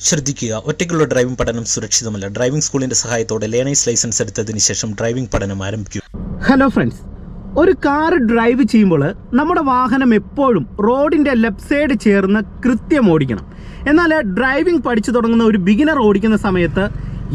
ശ്രദ്ധിക്കുക. ഒറ്റയ്ക്കുള്ള ഡ്രൈവിംഗ് പഠനം സുരക്ഷിതമല്ല. ഡ്രൈവിംഗ് സ്കൂളിന്റെ സഹായത്തോടെ ലേണേഴ്സ് ലൈസൻസ് എടുത്തതിന് ശേഷം ഡ്രൈവിംഗ് പഠനം ആരംഭിക്കുക ഹലോ ഫ്രണ്ട്സ് ഒരു കാർ ഡ്രൈവ് ചെയ്യുമ്പോൾ നമ്മുടെ വാഹനം എപ്പോഴും റോഡിന്റെ ലെഫ്റ്റ് സൈഡ് ചേർന്ന് കൃത്യം ഓടിക്കണം. എന്നാൽ ഡ്രൈവിംഗ് പഠിച്ചു തുടങ്ങുന്ന ഒരു ബിഗിനർ ഓടിക്കുന്ന സമയത്ത്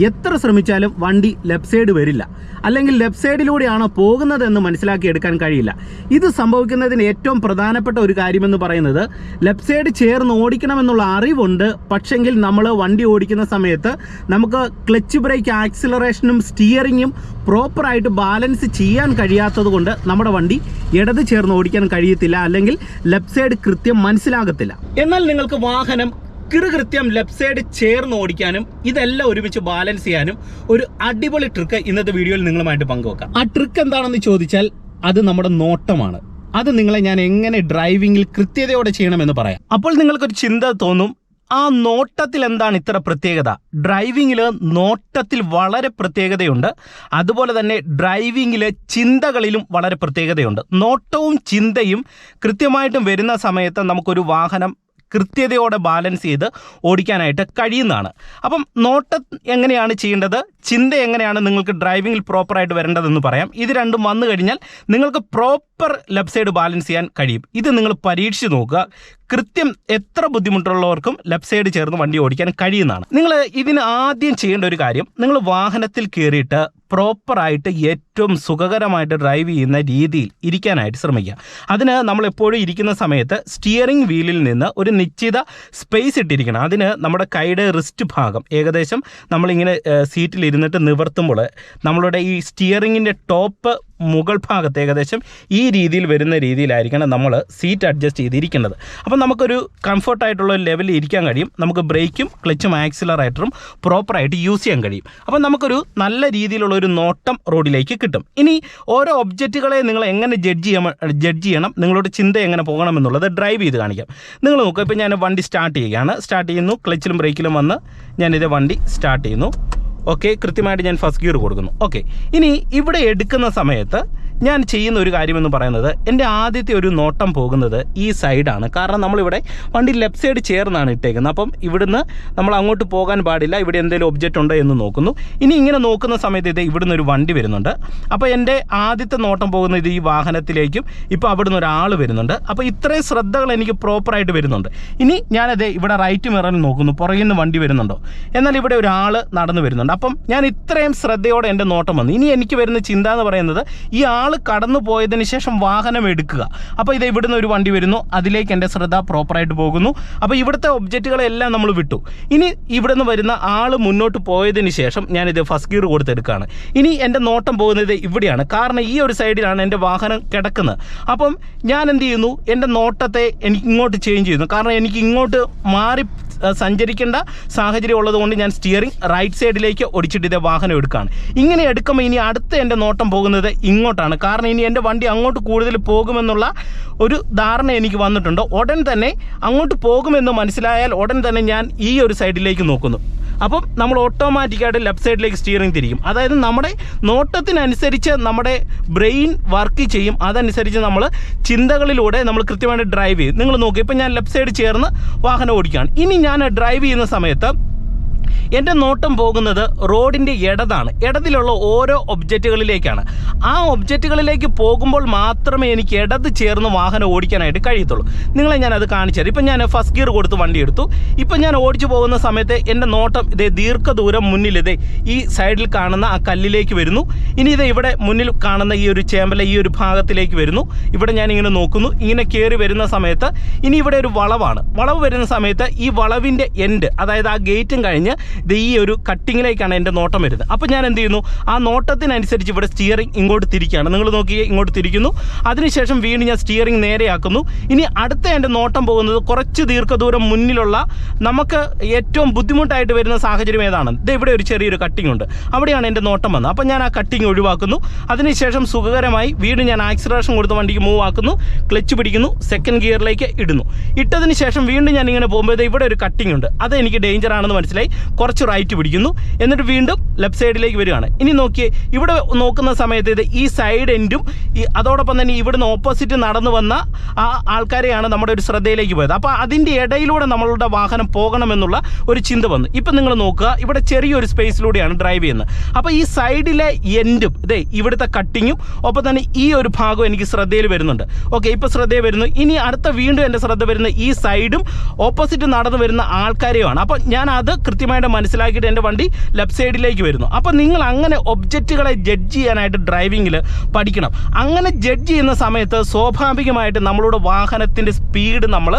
എത്ര ശ്രമിച്ചാലും വണ്ടി ലെഫ്റ്റ് സൈഡ് വരില്ല. അല്ലെങ്കിൽ ലെഫ്റ്റ് സൈഡിലൂടെയാണോ പോകുന്നതെന്ന് മനസ്സിലാക്കി എടുക്കാൻ കഴിയില്ല. ഇത് സംഭവിക്കുന്നതിന് ഏറ്റവും പ്രധാനപ്പെട്ട ഒരു കാര്യമെന്ന് പറയുന്നത് ലെഫ്റ്റ് സൈഡ് ചേർന്ന് ഓടിക്കണമെന്നുള്ള അറിവുണ്ട്. പക്ഷെങ്കിൽ നമ്മൾ വണ്ടി ഓടിക്കുന്ന സമയത്ത് നമുക്ക് ക്ലച്ച് ബ്രേക്ക് ആക്സിലറേഷനും സ്റ്റിയറിങ്ങും പ്രോപ്പറായിട്ട് ബാലൻസ് ചെയ്യാൻ കഴിയാത്തത് കൊണ്ട് നമ്മുടെ വണ്ടി ഇടത് ചേർന്ന് ഓടിക്കാൻ കഴിയത്തില്ല. അല്ലെങ്കിൽ ലെഫ്റ്റ് സൈഡ് കൃത്യം മനസ്സിലാകത്തില്ല. എന്നാൽ നിങ്ങൾക്ക് വാഹനം കൃത്യം ലെഫ്റ്റ് സൈഡ് ചേർന്ന് ഓടിക്കാനും ഇതെല്ലാം ഒരുമിച്ച് ബാലൻസ് ചെയ്യാനും ഒരു അടിപൊളി ട്രിക്ക് ഇന്നത്തെ വീഡിയോയിൽ നിങ്ങളുമായിട്ട് പങ്കുവെക്കാം. ആ ട്രിക്ക് എന്താണെന്ന് ചോദിച്ചാൽ അത് നമ്മുടെ നോട്ടമാണ്. അത് നിങ്ങളെ ഞാൻ എങ്ങനെ ഡ്രൈവിംഗിൽ കൃത്യതയോടെ ചെയ്യണമെന്ന് പറയാം. അപ്പോൾ നിങ്ങൾക്കൊരു ചിന്ത തോന്നും ആ നോട്ടത്തിൽ എന്താണ് ഇത്ര പ്രത്യേകത? ഡ്രൈവിങ്ങിൽ നോട്ടത്തിൽ വളരെ പ്രത്യേകതയുണ്ട്. അതുപോലെ തന്നെ ഡ്രൈവിങ്ങിൽ ചിന്തകളിലും വളരെ പ്രത്യേകതയുണ്ട്. നോട്ടവും ചിന്തയും കൃത്യമായിട്ടും വരുന്ന സമയത്ത് നമുക്കൊരു വാഹനം കൃത്യതയോടെ ബാലൻസ് ചെയ്ത് ഓടിക്കാനായിട്ട് കഴിയുന്നതാണ്. അപ്പം നോട്ടം എങ്ങനെയാണ് ചെയ്യേണ്ടത്? ചിന്ത എങ്ങനെയാണ് നിങ്ങൾക്ക് ഡ്രൈവിങ്ങിൽ പ്രോപ്പറായിട്ട് വരേണ്ടതെന്ന് പറയാം. ഇത് രണ്ടും വന്നു കഴിഞ്ഞാൽ നിങ്ങൾക്ക് പ്രോപ്പർ ലെഫ്റ്റ് സൈഡ് ബാലൻസ് ചെയ്യാൻ കഴിയും. ഇത് നിങ്ങൾ പരീക്ഷിച്ച് നോക്കുക. കൃത്യം എത്ര ബുദ്ധിമുട്ടുള്ളവർക്കും ലെഫ്റ്റ് സൈഡ് ചേർന്ന് വണ്ടി ഓടിക്കാൻ കഴിയുന്നതാണ്. നിങ്ങൾ ഇതിന് ആദ്യം ചെയ്യേണ്ട ഒരു കാര്യം നിങ്ങൾ വാഹനത്തിൽ കയറിയിട്ട് പ്രോപ്പറായിട്ട് ഏറ്റവും സുഖകരമായിട്ട് ഡ്രൈവ് ചെയ്യുന്ന രീതിയിൽ ഇരിക്കാനായിട്ട് ശ്രമിക്കുക. അതിന് നമ്മൾ എപ്പോഴും ഇരിക്കുന്ന സമയത്ത് സ്റ്റിയറിംഗ് വീലിൽ നിന്ന് ഒരു നിശ്ചിത സ്പേസ് ഇട്ടിരിക്കണം. അതിന് നമ്മുടെ കൈയുടെ റിസ്റ്റ് ഭാഗം ഏകദേശം നമ്മളിങ്ങനെ സീറ്റിൽ ഇരുന്നിട്ട് നിവർത്തുമ്പോൾ നമ്മളുടെ ഈ സ്റ്റിയറിങ്ങിന്റെ ടോപ്പ് മുകൾ ഭാഗത്ത് ഏകദേശം ഈ രീതിയിൽ വരുന്ന രീതിയിലായിരിക്കണം നമ്മൾ സീറ്റ് അഡ്ജസ്റ്റ് ചെയ്തിരിക്കേണ്ടത്. അപ്പം നമുക്കൊരു കംഫർട്ടായിട്ടുള്ള ഒരു ലെവലിൽ ഇരിക്കാൻ കഴിയും. നമുക്ക് ബ്രേക്കും ക്ലച്ചും ആക്സിലറേറ്ററും പ്രോപ്പറായിട്ട് യൂസ് ചെയ്യാൻ കഴിയും. അപ്പം നമുക്കൊരു നല്ല രീതിയിലുള്ള ഒരു നോട്ടം റോഡിലേക്ക് കിട്ടും. ഇനി ഓരോ ഒബ്ജക്റ്റുകളെ നിങ്ങൾ എങ്ങനെ ജഡ്ജ് ചെയ്യാൻ ജഡ്ജ് ചെയ്യണം നിങ്ങളുടെ ചിന്ത എങ്ങനെ പോകണമെന്നുള്ളത് ഡ്രൈവ് ചെയ്ത് കാണിക്കാം. നിങ്ങൾ നോക്കുക ഇപ്പോൾ ഞാൻ വണ്ടി സ്റ്റാർട്ട് ചെയ്യുകയാണ്. സ്റ്റാർട്ട് ചെയ്യുന്നു ക്ലച്ചിലും ബ്രേക്കിലും വന്ന് ഞാനിത് വണ്ടി സ്റ്റാർട്ട് ചെയ്യുന്നു. ഓക്കെ കൃത്യമായിട്ട് ഞാൻ ഫസ്റ്റ് ഗിയർ കൊടുക്കുന്നു. ഓക്കെ ഇനി ഇവിടെ എടുക്കുന്ന സമയത്ത് ഞാൻ ചെയ്യുന്ന ഒരു കാര്യമെന്ന് പറയുന്നത് എന്റെ ആദ്യത്തെ ഒരു നോട്ടം പോകുന്നത് ഈ സൈഡാണ്. കാരണം നമ്മളിവിടെ വണ്ടി ലെഫ്റ്റ് സൈഡ് ചേർന്നാണ് ഇട്ടേക്കുന്നത്. അപ്പം ഇവിടുന്ന് നമ്മൾ അങ്ങോട്ട് പോകാൻ പാടില്ല. ഇവിടെ എന്തെങ്കിലും ഒബ്ജക്റ്റ് ഉണ്ടോ എന്ന് നോക്കുന്നു. ഇനി ഇങ്ങനെ നോക്കുന്ന സമയത്ത് ഇത് ഇവിടുന്ന് ഒരു വണ്ടി വരുന്നുണ്ട്. അപ്പോൾ എന്റെ ആദ്യത്തെ നോട്ടം പോകുന്നത് ഈ വാഹനത്തിലേക്കും ഇപ്പോൾ അവിടുന്ന് ഒരാൾ വരുന്നുണ്ട്. അപ്പോൾ ഇത്രയും ശ്രദ്ധകൾ എനിക്ക് പ്രോപ്പറായിട്ട് വരുന്നുണ്ട്. ഇനി ഞാനത് ഇവിടെ റൈറ്റ് മിററിൽ നോക്കുന്നു. പുറകിൽ നിന്ന് വണ്ടി വരുന്നുണ്ടോ? എന്നാൽ ഇവിടെ ഒരാൾ നടന്നു വരുന്നുണ്ട്. അപ്പം ഞാൻ ഇത്രയും ശ്രദ്ധയോടെ എന്റെ നോട്ടം വന്നു. ഇനി എനിക്ക് വരുന്ന ചിന്ത എന്ന് പറയുന്നത് ഈ ആൾ കടന്നു പോയതിന് ശേഷം വാഹനം എടുക്കുക. അപ്പോൾ ഇത് ഇവിടുന്ന് ഒരു വണ്ടി വരുന്നു. അതിലേക്ക് എന്റെ ശ്രദ്ധ പ്രോപ്പറായിട്ട് പോകുന്നു. അപ്പോൾ ഇവിടുത്തെ ഒബ്ജക്റ്റുകളെല്ലാം നമ്മൾ വിട്ടു. ഇനി ഇവിടുന്ന് വരുന്ന ആൾ മുന്നോട്ട് പോയതിന് ശേഷം ഞാനിത് ഫസ്റ്റ് ഗിയർ കൊടുത്തെടുക്കുകയാണ്. ഇനി എന്റെ നോട്ടം പോകുന്നത് ഇവിടെയാണ്. കാരണം ഈ ഒരു സൈഡിലാണ് എന്റെ വാഹനം കിടക്കുന്നത്. അപ്പം ഞാൻ എന്ത് ചെയ്യുന്നു? എന്റെ നോട്ടത്തെ എനിക്ക് ഇങ്ങോട്ട് ചേഞ്ച് ചെയ്യുന്നു. കാരണം എനിക്ക് ഇങ്ങോട്ട് മാറി സഞ്ചരിക്കേണ്ട സാഹചര്യം ഉള്ളതുകൊണ്ട് ഞാൻ സ്റ്റിയറിംഗ് റൈറ്റ് സൈഡിലേക്ക് ഒടിച്ചിട്ട് ഇതേ വാഹനം എടുക്കുകയാണ്. ഇങ്ങനെ എടുക്കുമ്പോൾ ഇനി അടുത്ത എന്റെ നോട്ടം പോകുന്നത് ഇങ്ങോട്ടാണ്. കാരണം ഇനി എന്റെ വണ്ടി അങ്ങോട്ട് കൂടുതൽ പോകുമെന്നുള്ള ഒരു ധാരണ എനിക്ക് വന്നിട്ടുണ്ട്. ഉടൻ തന്നെ അങ്ങോട്ട് പോകുമെന്ന് മനസ്സിലായാൽ ഉടൻ തന്നെ ഞാൻ ഈ ഒരു സൈഡിലേക്ക് നോക്കുന്നു. അപ്പം നമ്മൾ ഓട്ടോമാറ്റിക്കായിട്ട് ലെഫ്റ്റ് സൈഡിലേക്ക് സ്റ്റിയറിംഗ് തിരിക്കും അതായത് നമ്മുടെ നോട്ടത്തിനനുസരിച്ച് നമ്മുടെ ബ്രെയിൻ വർക്ക് ചെയ്യും. അതനുസരിച്ച് നമ്മൾ ചിന്തകളിലൂടെ നമ്മൾ കൃത്യമായിട്ട് ഡ്രൈവ് ചെയ്യും. നിങ്ങൾ നോക്കുക ഇപ്പം ഞാൻ ലെഫ്റ്റ് സൈഡ് ചേർന്ന് വാഹനം ഓടിക്കുകയാണ്. ഇനി ഞാൻ ഡ്രൈവ് ചെയ്യുന്ന സമയത്ത് എന്റെ നോട്ടം പോകുന്നത് റോഡിന്റെ ഇടതാണ്. ഇടതിലുള്ള ഓരോ ഒബ്ജക്റ്റുകളിലേക്കാണ്. ആ ഒബ്ജക്റ്റുകളിലേക്ക് പോകുമ്പോൾ മാത്രമേ എനിക്ക് ഇടത് ചേർന്ന് വാഹനം ഓടിക്കാനായിട്ട് കഴിയത്തുള്ളൂ. നിങ്ങളെ ഞാൻ അത് കാണിച്ചു തരാം. ഇപ്പം ഞാൻ ഫസ്റ്റ് ഗിയർ കൊടുത്ത് വണ്ടി എടുത്തു. ഇപ്പം ഞാൻ ഓടിച്ചു പോകുന്ന സമയത്ത് എന്റെ നോട്ടം ഇതേ ദീർഘദൂരം മുന്നിൽ ഇതേ ഈ സൈഡിൽ കാണുന്ന ആ കല്ലിലേക്ക് വരുന്നു. ഇനി ഇത് ഇവിടെ മുന്നിൽ കാണുന്ന ഈ ഒരു ചേമ്പല ഈ ഒരു ഭാഗത്തിലേക്ക് വരുന്നു. ഇവിടെ ഞാൻ ഇങ്ങനെ നോക്കുന്നു. ഇങ്ങനെ കയറി വരുന്ന സമയത്ത് ഇനി ഇവിടെ ഒരു വളവാണ്. വളവ് വരുന്ന സമയത്ത് ഈ വളവിന്റെ എൻഡ് അതായത് ആ ഗേറ്റും കഴിഞ്ഞ് ഇത് ഈ ഒരു കട്ടിങ്ങിലേക്കാണ് എന്റെ നോട്ടം വരുന്നത്. അപ്പോൾ ഞാൻ എന്ത് ചെയ്യുന്നു? ആ നോട്ടത്തിനനുസരിച്ച് ഇവിടെ സ്റ്റിയറിംഗ് ഇങ്ങോട്ട് തിരിക്കുകയാണ്. നിങ്ങൾ നോക്കി ഇങ്ങോട്ട് തിരിക്കുന്നു. അതിനുശേഷം വീണ്ടും ഞാൻ സ്റ്റിയറിംഗ് നേരെയാക്കുന്നു. ഇനി അടുത്ത എന്റെ നോട്ടം പോകുന്നത് കുറച്ച് ദീർഘദൂരം മുന്നിലുള്ള നമുക്ക് ഏറ്റവും ബുദ്ധിമുട്ടായിട്ട് വരുന്ന സാഹചര്യം ഏതാണ്? ഇത് ഇവിടെ ഒരു ചെറിയൊരു കട്ടിംഗ് ഉണ്ട്. അവിടെയാണ് എന്റെ നോട്ടം വന്നത്. അപ്പോൾ ഞാൻ ആ കട്ടിങ് ഒഴിവാക്കുന്നു. അതിനുശേഷം സുഖകരമായി വീണ്ടും ഞാൻ ആക്സിലറേഷൻ കൊടുത്ത് വണ്ടിക്ക് മൂവ് ആക്കുന്നു. ക്ലച്ച് പിടിക്കുന്നു. സെക്കൻഡ് ഗിയറിലേക്ക് ഇടുന്നു. ഇട്ടതിന് ശേഷം വീണ്ടും ഞാൻ ഇങ്ങനെ പോകുമ്പോൾ ഇവിടെ ഒരു കട്ടിംഗ് ഉണ്ട്. അത് എനിക്ക് ഡേഞ്ചർ ആണെന്ന് മനസ്സിലായി. കുറച്ച് റൈറ്റ് പിടിക്കുന്നു. എന്നിട്ട് വീണ്ടും ലെഫ്റ്റ് സൈഡിലേക്ക് വരികയാണ്. ഇനി നോക്കിയേ ഇവിടെ നോക്കുന്ന സമയത്ത് ഇത് ഈ സൈഡ് എൻഡും ഈ അതോടൊപ്പം തന്നെ ഇവിടുന്ന് ഓപ്പോസിറ്റ് നടന്നു വന്ന ആ ആൾക്കാരെയാണ് നമ്മുടെ ഒരു ശ്രദ്ധയിലേക്ക് പോയത്. അപ്പോൾ അതിന്റെ ഇടയിലൂടെ നമ്മളുടെ വാഹനം പോകണമെന്നുള്ള ഒരു ചിന്ത വന്നു. ഇപ്പം നിങ്ങൾ നോക്കുക ഇവിടെ ചെറിയൊരു സ്പേസിലൂടെയാണ് ഡ്രൈവ് ചെയ്യുന്നത്. അപ്പോൾ ഈ സൈഡിലെ എൻഡും ഇതേ ഇവിടുത്തെ കട്ടിങ്ങും ഒപ്പം തന്നെ ഈ ഒരു ഭാഗവും എനിക്ക് ശ്രദ്ധയിൽ വരുന്നുണ്ട്. ഓക്കെ ഇപ്പോൾ ശ്രദ്ധയിൽ വരുന്നു. ഇനി അടുത്ത വീണ്ടും എന്റെ ശ്രദ്ധ വരുന്ന ഈ സൈഡും ഓപ്പോസിറ്റ് നടന്നു വരുന്ന ആൾക്കാരെയുമാണ്. അപ്പോൾ ഞാൻ അത് കൃത്യമായിട്ട് മനസ്സിലാക്കിയിട്ട് എന്റെ വണ്ടി ലെഫ്റ്റ് സൈഡിലേക്ക് വരുന്നു. അപ്പോൾ നിങ്ങൾ അങ്ങനെ ഒബ്ജക്റ്റുകളെ ജഡ്ജ് ചെയ്യാനായിട്ട് ഡ്രൈവിങ്ങിൽ പഠിക്കണം. അങ്ങനെ ജഡ്ജ് ചെയ്യുന്ന സമയത്ത് സ്വാഭാവികമായിട്ട് നമ്മളുടെ വാഹനത്തിന്റെ സ്പീഡ് നമ്മൾ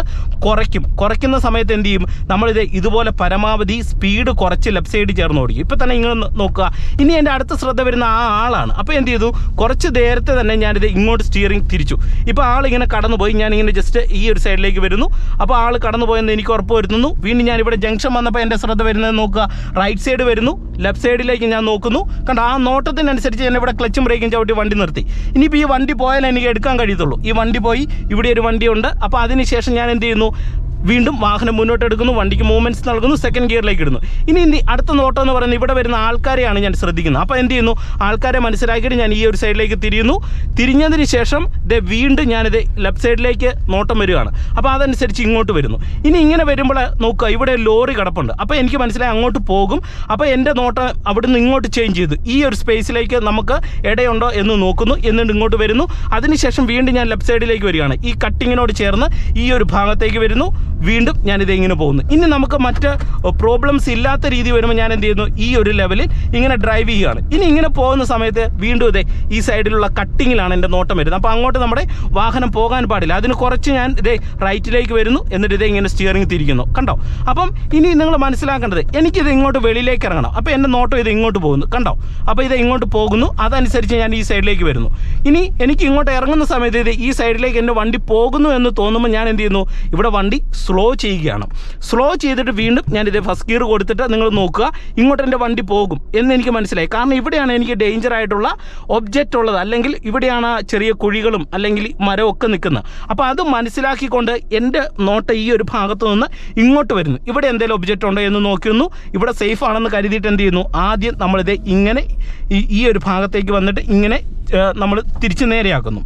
കുറയ്ക്കും. കുറയ്ക്കുന്ന സമയത്ത് എന്ത് ചെയ്യും? നമ്മളിത് ഇതുപോലെ പരമാവധി സ്പീഡ് കുറച്ച് ലെഫ്റ്റ് സൈഡിൽ ചേർന്ന് ഓടിക്കും. ഇപ്പം തന്നെ നിങ്ങൾ നോക്കുക. ഇനി എന്റെ അടുത്ത ശ്രദ്ധ വരുന്ന ആ ആളാണ്. അപ്പോൾ എന്ത് ചെയ്തു? കുറച്ച് നേരത്തെ തന്നെ ഞാനിത് ഇങ്ങോട്ട് സ്റ്റിയറിംഗ് തിരിച്ചു. ഇപ്പോൾ ആളിങ്ങനെ കടന്നുപോയി. ഞാനിങ്ങനെ ജസ്റ്റ് ഈ ഒരു സൈഡിലേക്ക് വരുന്നു. അപ്പോൾ ആൾ കടന്നുപോയെന്ന് എനിക്ക് ഉറപ്പ് വരുത്തുന്നു. വീണ്ടും ഞാനിവിടെ ജംഗ്ഷൻ വന്നപ്പോൾ എന്റെ ശ്രദ്ധ വരുന്നത് നോക്കുക. റൈറ്റ് സൈഡ് വരുന്നു. ലെഫ്റ്റ് സൈഡിലേക്ക് ഞാൻ നോക്കുന്നു. കണ്ട ആ നോട്ടത്തിനനുസരിച്ച് ഞാൻ ഇവിടെ ക്ലച്ചും ബ്രേക്കും ചവിട്ടി വണ്ടി നിർത്തി. ഇനിയിപ്പോൾ ഈ വണ്ടി പോയാലേ എനിക്ക് എടുക്കാൻ കഴിയത്തുള്ളൂ. ഈ വണ്ടി പോയി ഇവിടെ ഒരു വണ്ടിയുണ്ട് അപ്പോൾ അതിനുശേഷം ഞാൻ എന്ത് ചെയ്യുന്നു? വീണ്ടും വാഹനം മുന്നോട്ട് എടുക്കുന്നു വണ്ടിക്ക് മൂവ്മെന്റ്സ് നൽകുന്നു സെക്കൻഡ് ഗിയറിലേക്ക് ഇടുന്നു ഇനി ഇനി അടുത്ത നോട്ടം എന്ന് പറയുന്നത് ഇവിടെ വരുന്ന ആൾക്കാരെയാണ് ഞാൻ ശ്രദ്ധിക്കുന്നത്. അപ്പോൾ എന്ത് ചെയ്യുന്നു? ആൾക്കാരെ മനസ്സിലാക്കിയിട്ട് ഞാൻ ഈ ഒരു സൈഡിലേക്ക് തിരിയുന്നു. തിരിഞ്ഞതിന് ശേഷം ഇത് വീണ്ടും ഞാനിത് ലെഫ്റ്റ് സൈഡിലേക്ക് നോട്ടം വരികയാണ്. അപ്പോൾ അതനുസരിച്ച് ഇങ്ങോട്ട് വരുന്നു. ഇനി ഇങ്ങനെ വരുമ്പോൾ നോക്കുക ഇവിടെ ലോറി കിടപ്പുണ്ട്. അപ്പോൾ എനിക്ക് മനസ്സിലായി അങ്ങോട്ട് പോകും. അപ്പോൾ എന്റെ നോട്ടം അവിടുന്ന് ഇങ്ങോട്ട് ചേഞ്ച് ചെയ്തു. ഈ ഒരു സ്പേസിലേക്ക് നമുക്ക് ഇടയുണ്ടോ എന്ന് നോക്കുന്നു. എന്നിട്ട് ഇങ്ങോട്ട് വരുന്നു. അതിനുശേഷം വീണ്ടും ഞാൻ ലെഫ്റ്റ് സൈഡിലേക്ക് വരികയാണ്. ഈ കട്ടിങ്ങിനോട് ചേർന്ന് ഈ ഒരു ഭാഗത്തേക്ക് വരുന്നു. വീണ്ടും ഞാനിത് ഇങ്ങനെ പോകുന്നു. ഇനി നമുക്ക് മറ്റ് പ്രോബ്ലംസ് ഇല്ലാത്ത രീതി വരുമ്പോൾ ഞാൻ എന്ത് ചെയ്യുന്നു? ഈ ഒരു ലെവലിൽ ഇങ്ങനെ ഡ്രൈവ് ചെയ്യുകയാണ്. ഇനി ഇങ്ങനെ പോകുന്ന സമയത്ത് വീണ്ടും ഇതേ ഈ സൈഡിലുള്ള കട്ടിങ്ങിലാണ് എന്റെ നോട്ടം വരുന്നത്. അപ്പോൾ അങ്ങോട്ട് നമ്മുടെ വാഹനം പോകാൻ പാടില്ല. അതിന് കുറച്ച് ഞാൻ ഇതേ റൈറ്റിലേക്ക് വരുന്നു എന്നിട്ട് ഇതേ ഇങ്ങനെ സ്റ്റിയറിംഗ് തിരിക്കുന്നു. കണ്ടോ? അപ്പം ഇനി നിങ്ങൾ മനസ്സിലാക്കേണ്ടത് എനിക്കിത് ഇങ്ങോട്ട് വെളിയിലേക്ക് ഇറങ്ങണം. അപ്പോൾ എന്റെ നോട്ടം ഇത് ഇങ്ങോട്ട് പോകുന്നു. കണ്ടോ? അപ്പോൾ ഇത് ഇങ്ങോട്ട് പോകുന്നു. അതനുസരിച്ച് ഞാൻ ഈ സൈഡിലേക്ക് വരുന്നു. ഇനി എനിക്ക് ഇങ്ങോട്ട് ഇറങ്ങുന്ന സമയത്ത് ഇത് ഈ സൈഡിലേക്ക് എന്റെ വണ്ടി പോകുന്നു എന്ന് തോന്നുമ്പോൾ ഞാൻ എന്ത് ചെയ്യുന്നു? ഇവിടെ വണ്ടി ചെയ്യുകയാണ്. സ്ലോ ചെയ്തിട്ട് വീണ്ടും ഞാനിത് ഫസ്റ്റ് ഗിയർ കൊടുത്തിട്ട് നിങ്ങൾ നോക്കുക. ഇങ്ങോട്ട് എന്റെ വണ്ടി പോകും എന്ന് എനിക്ക് മനസ്സിലായി. കാരണം ഇവിടെയാണ് എനിക്ക് ഡേഞ്ചർ ആയിട്ടുള്ള ഒബ്ജക്റ്റ് ഉള്ളത്. അല്ലെങ്കിൽ ഇവിടെയാണ് ചെറിയ കുഴികളും അല്ലെങ്കിൽ മരമൊക്കെ നിൽക്കുന്നത്. അപ്പോൾ അത് മനസ്സിലാക്കിക്കൊണ്ട് എന്റെ നോട്ട ഈ ഒരു ഭാഗത്ത് നിന്ന് ഇങ്ങോട്ട് വരുന്നു. ഇവിടെ എന്തെങ്കിലും ഒബ്ജക്റ്റ് ഉണ്ടോ എന്ന് നോക്കിയൊന്നു ഇവിടെ സേഫ് ആണെന്ന് കരുതിയിട്ട് എന്ത് ചെയ്യുന്നു? ആദ്യം നമ്മളിത് ഇങ്ങനെ ഈ ഒരു ഭാഗത്തേക്ക് വന്നിട്ട് ഇങ്ങനെ നമ്മൾ തിരിച്ചു നേരെയാക്കുന്നു.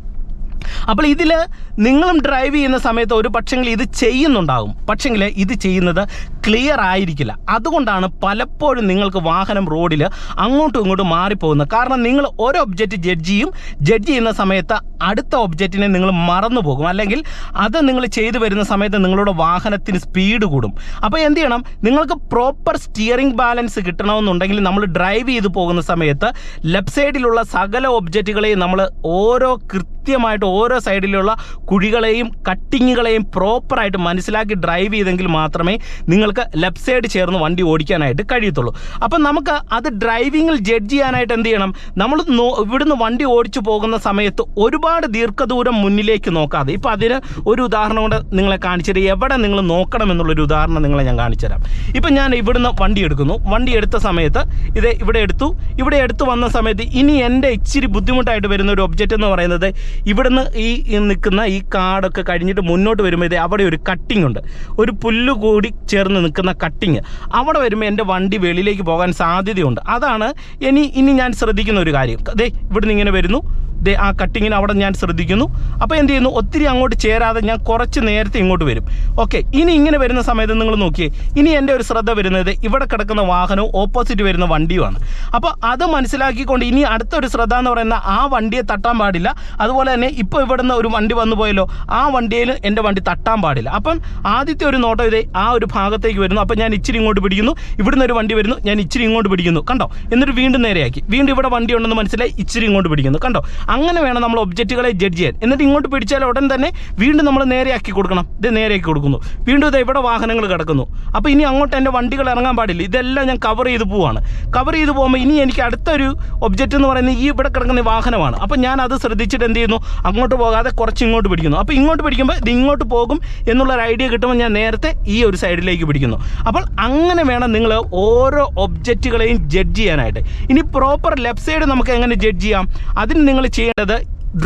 അപ്പോൾ ഇതിൽ നിങ്ങളും ഡ്രൈവ് ചെയ്യുന്ന സമയത്ത് ഒരു പക്ഷെങ്കിൽ ഇത് ചെയ്യുന്നുണ്ടാകും. പക്ഷെങ്കിൽ ഇത് ചെയ്യുന്നത് ക്ലിയർ ആയിരിക്കില്ല. അതുകൊണ്ടാണ് പലപ്പോഴും നിങ്ങൾക്ക് വാഹനം റോഡിൽ അങ്ങോട്ടും ഇങ്ങോട്ടും മാറിപ്പോകുന്നത്. കാരണം നിങ്ങൾ ഒരു ഒബ്ജക്റ്റ് ജഡ്ജ് ചെയ്യും. ജഡ്ജ് ചെയ്യുന്ന സമയത്ത് അടുത്ത ഒബ്ജക്റ്റിനെ നിങ്ങൾ മറന്നു പോകും. അല്ലെങ്കിൽ അത് നിങ്ങൾ ചെയ്തു വരുന്ന സമയത്ത് നിങ്ങളുടെ വാഹനത്തിന് സ്പീഡ് കൂടും. അപ്പോൾ എന്ത് ചെയ്യണം? നിങ്ങൾക്ക് പ്രോപ്പർ സ്റ്റിയറിംഗ് ബാലൻസ് കിട്ടണമെന്നുണ്ടെങ്കിൽ നമ്മൾ ഡ്രൈവ് ചെയ്ത് പോകുന്ന സമയത്ത് ലെഫ്റ്റ് സൈഡിലുള്ള സകല ഒബ്ജക്റ്റുകളെയും നമ്മൾ ഓരോ കൃത്യമായിട്ട് ഓരോ സൈഡിലുള്ള കുഴികളെയും കട്ടിങ്ങുകളെയും പ്രോപ്പറായിട്ട് മനസ്സിലാക്കി ഡ്രൈവ് ചെയ്തെങ്കിൽ മാത്രമേ നിങ്ങൾക്ക് ലെഫ്റ്റ് സൈഡ് ചേർന്ന് വണ്ടി ഓടിക്കാനായിട്ട് കഴിയത്തുള്ളൂ. അപ്പം നമുക്ക് അത് ഡ്രൈവിങ്ങിൽ ജഡ്ജ് ചെയ്യാനായിട്ട് എന്ത് ചെയ്യണം? നമ്മൾ ഇവിടുന്ന് വണ്ടി ഓടിച്ചു പോകുന്ന സമയത്ത് ഒരുപാട് ദീർഘദൂരം മുന്നിലേക്ക് നോക്കാതെ ഇപ്പം അതിന് ഒരു ഉദാഹരണം കൊണ്ട് നിങ്ങളെ കാണിച്ചിട്ട് എവിടെ നിങ്ങൾ നോക്കണം എന്നുള്ളൊരു ഉദാഹരണം നിങ്ങളെ ഞാൻ കാണിച്ചുതരാം ഇപ്പം ഞാൻ ഇവിടുന്ന് വണ്ടി എടുക്കുന്നു. വണ്ടി എടുത്ത സമയത്ത് ഇത് ഇവിടെ എടുത്തു. ഇവിടെ എടുത്തു വന്ന സമയത്ത് ഇനി എന്റെ ഇച്ചിരി ബുദ്ധിമുട്ടായിട്ട് വരുന്ന ഒരു ഒബ്ജക്റ്റ് എന്ന് പറയുന്നത് ഇവിടുന്ന് ഈ നിൽക്കുന്ന ഈ കാടൊക്കെ കഴിഞ്ഞിട്ട് മുന്നോട്ട് വരുമ്പോൾ അവിടെ ഒരു കട്ടിംഗ് ഉണ്ട്. ഒരു പുല്ല് കൂടി ചേർന്ന് നിൽക്കുന്ന കട്ടിങ് അവിടെ വരുമ്പോൾ എന്റെ വണ്ടി വെളിയിലേക്ക് പോകാൻ സാധ്യതയുണ്ട്. അതാണ് ഇനി ഇനി ഞാൻ ശ്രദ്ധിക്കുന്ന ഒരു കാര്യം. അതെ ഇവിടുന്ന് ഇങ്ങനെ വരുന്നു. ദേ ആ കട്ടിങ്ങിന് അവിടെ ഞാൻ ശ്രദ്ധിക്കുന്നു. അപ്പോൾ എന്ത് ചെയ്യുന്നു? ഒത്തിരി അങ്ങോട്ട് ചേരാതെ ഞാൻ കുറച്ച് നേരത്തെ ഇങ്ങോട്ട് വരും. ഓക്കെ ഇനി ഇങ്ങനെ വരുന്ന സമയത്ത് നിങ്ങൾ നോക്കിയേ ഇനി എന്റെ ഒരു ശ്രദ്ധ വരുന്നത് ഇവിടെ കിടക്കുന്ന വാഹനവും ഓപ്പോസിറ്റ് വരുന്ന വണ്ടിയുമാണ്. അപ്പോൾ അത് മനസ്സിലാക്കിക്കൊണ്ട് ഇനി അടുത്തൊരു ശ്രദ്ധ എന്ന് പറയുന്ന ആ വണ്ടിയെ തട്ടാൻ പാടില്ല. അതുപോലെ തന്നെ ഇപ്പോൾ ഇവിടുന്ന് ഒരു വണ്ടി വന്നു പോയല്ലോ ആ വണ്ടിയിൽ എന്റെ വണ്ടി തട്ടാൻ പാടില്ല. അപ്പം ആദ്യത്തെ ഒരു നോട്ടം ഇതേ ആ ഒരു ഭാഗത്തേക്ക് വരുന്നു. അപ്പോൾ ഞാൻ ഇച്ചിരി ഇങ്ങോട്ട് പിടിക്കുന്നു. ഇവിടുന്ന് ഒരു വണ്ടി വരുന്നു. ഞാൻ ഇച്ചിരി ഇങ്ങോട്ട് പിടിക്കുന്നു. കണ്ടോ? എന്നിട്ട് വീണ്ടും നേരെയാക്കി. വീണ്ടും ഇവിടെ വണ്ടി ഉണ്ടെന്ന് മനസ്സിലായി ഇച്ചിരി ഇങ്ങോട്ട് പിടിക്കുന്നു. കണ്ടോ? അങ്ങനെ വേണം നമ്മൾ ഒബ്ജക്റ്റുകളെ ജഡ്ജ് ചെയ്യാൻ. എന്നിട്ട് ഇങ്ങോട്ട് പിടിച്ചാൽ ഉടൻ തന്നെ വീണ്ടും നമ്മൾ നേരെയാക്കി കൊടുക്കണം. ഇത് നേരെയാക്കി കൊടുക്കുന്നു. വീണ്ടും ഇത് ഇവിടെ വാഹനങ്ങൾ കിടക്കുന്നു. അപ്പോൾ ഇനി അങ്ങോട്ട് എന്റെ വണ്ടികൾ ഇറങ്ങാൻ പാടില്ല. ഇതെല്ലാം ഞാൻ കവർ ചെയ്ത് പോവാണ്. കവർ ചെയ്ത് പോകുമ്പോൾ ഇനി എനിക്ക് അടുത്തൊരു ഒബ്ജക്റ്റ് എന്ന് പറയുന്നത് ഈ ഇവിടെ കിടക്കുന്ന വാഹനമാണ്. അപ്പോൾ ഞാൻ അത് ശ്രദ്ധിച്ചിട്ട് എന്ത് ചെയ്യുന്നു? അങ്ങോട്ട് പോകാതെ കുറച്ച് ഇങ്ങോട്ട് പിടിക്കുന്നു. അപ്പോൾ ഇങ്ങോട്ട് പിടിക്കുമ്പോൾ ഇത് ഇങ്ങോട്ട് പോകും എന്നുള്ള ഒരു ഐഡിയ കിട്ടുമ്പോൾ ഞാൻ നേരത്തെ ഈ ഒരു സൈഡിലേക്ക് പിടിക്കുന്നു. അപ്പോൾ അങ്ങനെ വേണം നിങ്ങൾ ഓരോ ഒബ്ജക്റ്റുകളെയും ജഡ്ജ് ചെയ്യാനായിട്ട്. ഇനി പ്രോപ്പർ ലെഫ്റ്റ് സൈഡ് നമുക്ക് എങ്ങനെ ജഡ്ജ് ചെയ്യാം? അതിന് നിങ്ങൾ ചെയ്യേണ്ടത്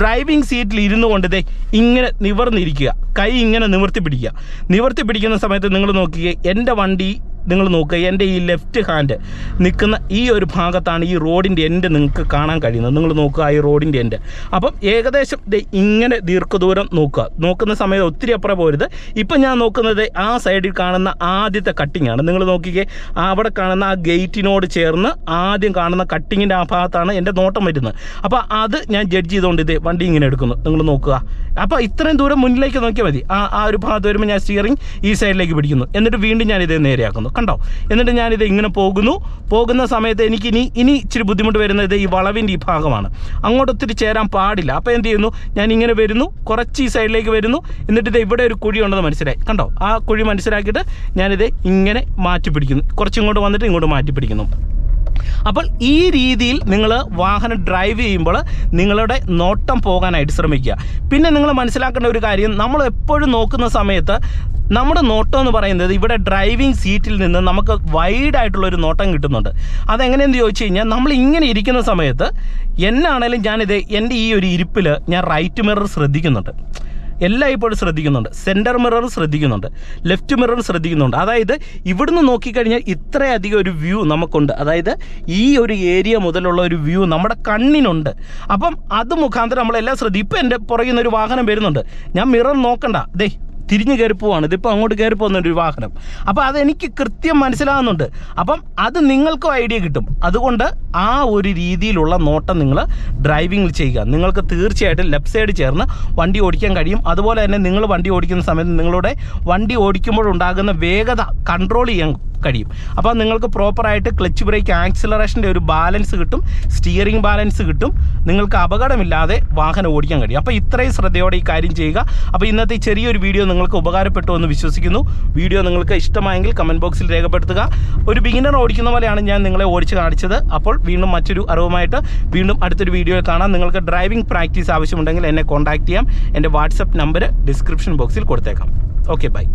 ഡ്രൈവിംഗ് സീറ്റിൽ ഇരുന്നു കൊണ്ട് ദേ ഇങ്ങനെ നിവർന്നിരിക്കുക. കൈ ഇങ്ങനെ നിവർത്തി പിടിക്കുക. നിവർത്തി പിടിക്കുന്ന സമയത്ത് നിങ്ങൾ നോക്കിയേ എന്റെ വണ്ടി നിങ്ങൾ നോക്കുക എന്റെ ഈ ലെഫ്റ്റ് ഹാൻഡ് നിൽക്കുന്ന ഈ ഒരു ഭാഗത്താണ് ഈ റോഡിന്റെ എൻഡ് നിങ്ങൾക്ക് കാണാൻ കഴിയുന്നത്. നിങ്ങൾ നോക്കുക ഈ റോഡിന്റെ എൻഡ് അപ്പം ഏകദേശം ഇങ്ങനെ ദീർഘദൂരം നോക്കുക. നോക്കുന്ന സമയത്ത് ഒത്തിരി അപ്പുറം പോരുത്. ഇപ്പം ഞാൻ നോക്കുന്നത് ആ സൈഡിൽ കാണുന്ന ആദ്യത്തെ കട്ടിങ്ങാണ് നിങ്ങൾ നോക്കിക്കേ അവിടെ കാണുന്ന ആ ഗേറ്റിനോട് ചേർന്ന് ആദ്യം കാണുന്ന കട്ടിങ്ങിന്റെ ആ ഭാഗത്താണ് എന്റെ നോട്ടം വരുന്നത്. അപ്പോൾ അത് ഞാൻ ജഡ്ജ് ചെയ്തുകൊണ്ട് ഇത് വണ്ടി ഇങ്ങനെ എടുക്കുന്നു. നിങ്ങൾ നോക്കുക. അപ്പോൾ ഇത്രയും ദൂരം മുന്നിലേക്ക് നോക്കിയാൽ മതി. ആ ആ ഒരു ഭാഗത്ത് വരുമ്പോൾ ഞാൻ സ്റ്റിയറിംഗ് ഈ സൈഡിലേക്ക് പിടിക്കുന്നു. എന്നിട്ട് വീണ്ടും ഞാൻ ഇത് നേരെയാക്കുന്നു. കണ്ടോ? എന്നിട്ട് ഞാനിത് ഇങ്ങനെ പോകുന്നു. പോകുന്ന സമയത്ത് എനിക്ക് ഇനി ഇനി ഇച്ചിരി ബുദ്ധിമുട്ട് വരുന്നത് ഈ വളവിന്റെ ഈ ഭാഗമാണ്. അങ്ങോട്ട് ഒത്തിരി ചേരാൻ പാടില്ല. അപ്പോൾ എന്ത് ചെയ്യുന്നു? ഞാൻ ഇങ്ങനെ വരുന്നു. കുറച്ച് ഈ സൈഡിലേക്ക് വരുന്നു. എന്നിട്ട് ഇത് ഇവിടെ ഒരു കുഴി ഉണ്ടെന്ന് മനസ്സിലായി. കണ്ടോ? ആ കുഴി മനസ്സിലാക്കിയിട്ട് ഞാനിത് ഇങ്ങനെ മാറ്റി പിടിക്കുന്നു കുറച്ചിങ്ങോട്ട് വന്നിട്ട് ഇങ്ങോട്ട് മാറ്റി പിടിക്കുന്നു അപ്പോൾ ഈ രീതിയിൽ നിങ്ങൾ വാഹനം ഡ്രൈവ് ചെയ്യുമ്പോൾ നിങ്ങളുടെ നോട്ടം പോകാനായിട്ട് ശ്രമിക്കുക. പിന്നെ നിങ്ങൾ മനസ്സിലാക്കേണ്ട ഒരു കാര്യം നമ്മൾ എപ്പോഴും നോക്കുന്ന സമയത്ത് നമ്മുടെ നോട്ടം എന്ന് പറയുന്നത് ഇവിടെ ഡ്രൈവിംഗ് സീറ്റിൽ നിന്ന് നമുക്ക് വൈഡ് ആയിട്ടുള്ള ഒരു നോട്ടം കിട്ടുന്നുണ്ട്. അതെങ്ങനെയെന്ന് ചോദിച്ചു കഴിഞ്ഞാൽ നമ്മൾ ഇങ്ങനെ ഇരിക്കുന്ന സമയത്ത് എന്നാണേലും ഞാനിത് എന്റെ ഈ ഒരു ഇരിപ്പിൽ ഞാൻ റൈറ്റ് മിറർ ശ്രദ്ധിക്കുന്നുണ്ട്. എല്ലാം ഇപ്പോഴും ശ്രദ്ധിക്കുന്നുണ്ട്. സെന്റർ മിറർ ശ്രദ്ധിക്കുന്നുണ്ട്. ലെഫ്റ്റ് മിറർ ശ്രദ്ധിക്കുന്നുണ്ട്. അതായത് ഇവിടുന്ന് നോക്കിക്കഴിഞ്ഞാൽ ഇത്രയധികം ഒരു വ്യൂ നമുക്കുണ്ട്. അതായത് ഈ ഒരു ഏരിയ മുതലുള്ള ഒരു വ്യൂ നമ്മുടെ കണ്ണിനുണ്ട്. അപ്പം അത് മുഖാന്തരം നമ്മളെല്ലാം ശ്രദ്ധിക്കും. ഇപ്പം എന്റെ പുറകിൽ നിന്ന് ഒരു വാഹനം വരുന്നുണ്ട്. ഞാൻ മിറർ നോക്കണ്ട. ദേ തിരിഞ്ഞ് കയറി പോവാണ്. ഇതിപ്പോൾ അങ്ങോട്ട് കയറി പോകുന്ന ഒരു വാഹനം അപ്പോൾ അതെനിക്ക് കൃത്യം മനസ്സിലാകുന്നുണ്ട് അപ്പം അത് നിങ്ങൾക്കും ഐഡിയ കിട്ടും. അതുകൊണ്ട് ആ ഒരു രീതിയിലുള്ള നോട്ടം നിങ്ങൾ ഡ്രൈവിങ്ങിൽ ചെയ്യുക. നിങ്ങൾക്ക് തീർച്ചയായിട്ടും ലെഫ്റ്റ് സൈഡ് ചേർന്ന് വണ്ടി ഓടിക്കാൻ കഴിയും. അതുപോലെ തന്നെ നിങ്ങൾ വണ്ടി ഓടിക്കുന്ന സമയത്ത് നിങ്ങളുടെ വണ്ടി ഓടിക്കുമ്പോഴുണ്ടാകുന്ന വേഗത കൺട്രോൾ ചെയ്യാൻ കഴിയും അപ്പോൾ നിങ്ങൾക്ക് പ്രോപ്പറായിട്ട് ക്ലച്ച് ബ്രേക്ക് ആക്സിലറേഷന്റെ ഒരു ബാലൻസ് കിട്ടും സ്റ്റിയറിംഗ് ബാലൻസ് കിട്ടും. നിങ്ങൾക്ക് അപകടമില്ലാതെ വാഹനം ഓടിക്കാൻ കഴിയും. അപ്പോൾ ഇത്രയും ശ്രദ്ധയോടെ ഈ കാര്യം ചെയ്യുക. അപ്പോൾ ഇന്നത്തെ ചെറിയൊരു വീഡിയോ നിങ്ങൾക്ക് ഉപകാരപ്പെട്ടു എന്ന് വിശ്വസിക്കുന്നു. വീഡിയോ നിങ്ങൾക്ക് ഇഷ്ടമായെങ്കിൽ കമന്റ് ബോക്സിൽ രേഖപ്പെടുത്തുക. ഒരു ബിഗിനർ ഓടിക്കുന്ന പോലെയാണ് ഞാൻ നിങ്ങളെ ഓടിച്ച് കാണിച്ചത്. അപ്പോൾ വീണ്ടും മറ്റൊരു അറിവുമായിട്ട് വീണ്ടും അടുത്തൊരു വീഡിയോയിൽ കാണാം. നിങ്ങൾക്ക് ഡ്രൈവിംഗ് പ്രാക്ടീസ് ആവശ്യമുണ്ടെങ്കിൽ എന്നെ കോൺടാക്ട് ചെയ്യാം. എന്റെ വാട്സപ്പ് നമ്പർ ഡിസ്ക്രിപ്ഷൻ ബോക്സിൽ കൊടുത്തേക്കാം. Okay bye